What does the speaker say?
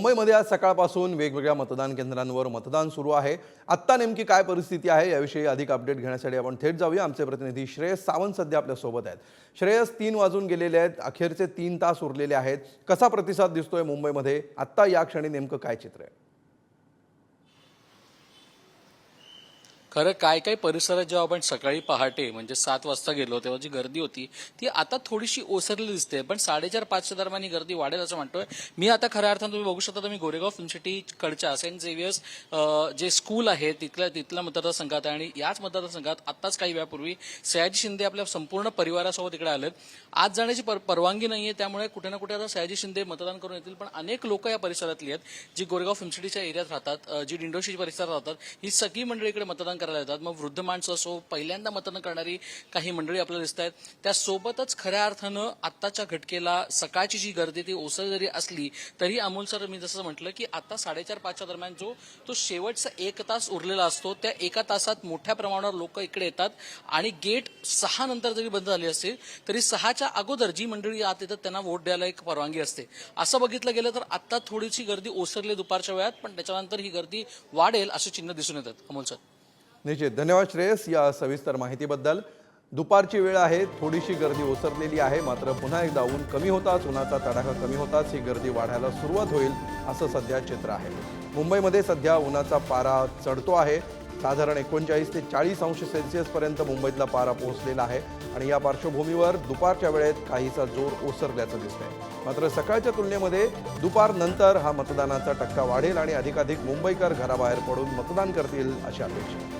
मुंबईमध्ये आज सकाळपासून वेगवेगळ्या मतदान केंद्रांवर मतदान सुरू आहे. आत्ता नेमकी काय परिस्थिती आहे याविषयी अधिक अपडेट घेण्यासाठी आपण थेट जाऊया. आमचे प्रतिनिधी श्रेयस सावंत सध्या आपल्यासोबत आहेत. श्रेयस तीन वाजून गेलेले आहेत. अखेरचे तीन तास उरलेले आहेत. कसा प्रतिसाद दिसतोय मुंबईमध्ये? आत्ता या क्षणी नेमकं काय चित्र आहे? खरं काय काय परिसरात जेव्हा आपण सकाळी पहाटे म्हणजे सात वाजता गेलो तेव्हा जी गर्दी होती ती आता थोडीशी ओसरली दिसते. पण साडेचार पाचच्या दरम्यान ही गर्दी वाढेल असं म्हणतोय. मी आता खऱ्या अर्थानं तुम्ही बघू शकता तुम्ही गोरेगाव फिल्म सिटीकडच्या सेंट झेवियर्स जे स्कूल आहे तिथल्या तिथल्या मतदारसंघात आहे आणि याच मतदारसंघात आत्ताच काही वेळापूर्वी सयाजी शिंदे आपल्या संपूर्ण परिवारासोबत इकडे आलेत. आज जाण्याची पर- परवानगी नाहीये त्यामुळे कुठे ना कुठे आता सयाजी शिंदे मतदान करून येतील. पण अनेक लोक या परिसरातली आहेत जी गोरेगाव फिल्म सिटीच्या एरियात राहतात जी डिंडोशी परिसरात राहतात ही सगळी मंडळी इकडे मतदान करायला येतात. मग वृद्ध माणसं असो पहिल्यांदा मतदान करणारी काही मंडळी आपल्याला दिसत आहेत. त्यासोबतच खऱ्या अर्थानं आत्ताच्या घटकेला सकाळची जी गर्दी ती ओसर जरी असली तरी अमोल सर मी जसं म्हटलं की आता साडेचार पाचच्या दरम्यान जो तो शेवटचा एक तास उरलेला असतो. त्या एका तासात मोठ्या प्रमाणावर लोक इकडे येतात आणि गेट सहा नंतर जरी बंद झाली असेल तरी सहाच्या अगोदर जी मंडळी आत येतात त्यांना वोट द्यायला एक परवानगी असते. असं बघितलं गेलं तर आता थोडीशी गर्दी ओसरली दुपारच्या वेळात पण त्याच्यानंतर ही गर्दी वाढेल असे चिन्ह दिसून येतात. अमोल सर. निश्चित. धन्यवाद श्रेयस या सविस्तर माहितीबद्दल. दुपारची वेळ आहे थोडीशी गर्दी ओसरलेली आहे मात्र पुन्हा एकदा ऊन कमी होताच उन्हाचा तडाखा कमी होताच ही गर्दी वाढायला सुरुवात होईल असं सध्या चित्र आहे. मुंबईमध्ये सध्या उन्हाचा पारा चढतो आहे. साधारण एकोणचाळीस ते चाळीस अंश सेल्सिअसपर्यंत मुंबईतला पारा पोहोचलेला आहे आणि या पार्श्वभूमीवर दुपारच्या वेळेत काहीसा जोर ओसरल्याचं दिसतंय. मात्र सकाळच्या तुलनेमध्ये दुपारनंतर हा मतदानाचा टक्का वाढेल आणि अधिकाधिक मुंबईकर घराबाहेर पडून मतदान करतील अशी अपेक्षा.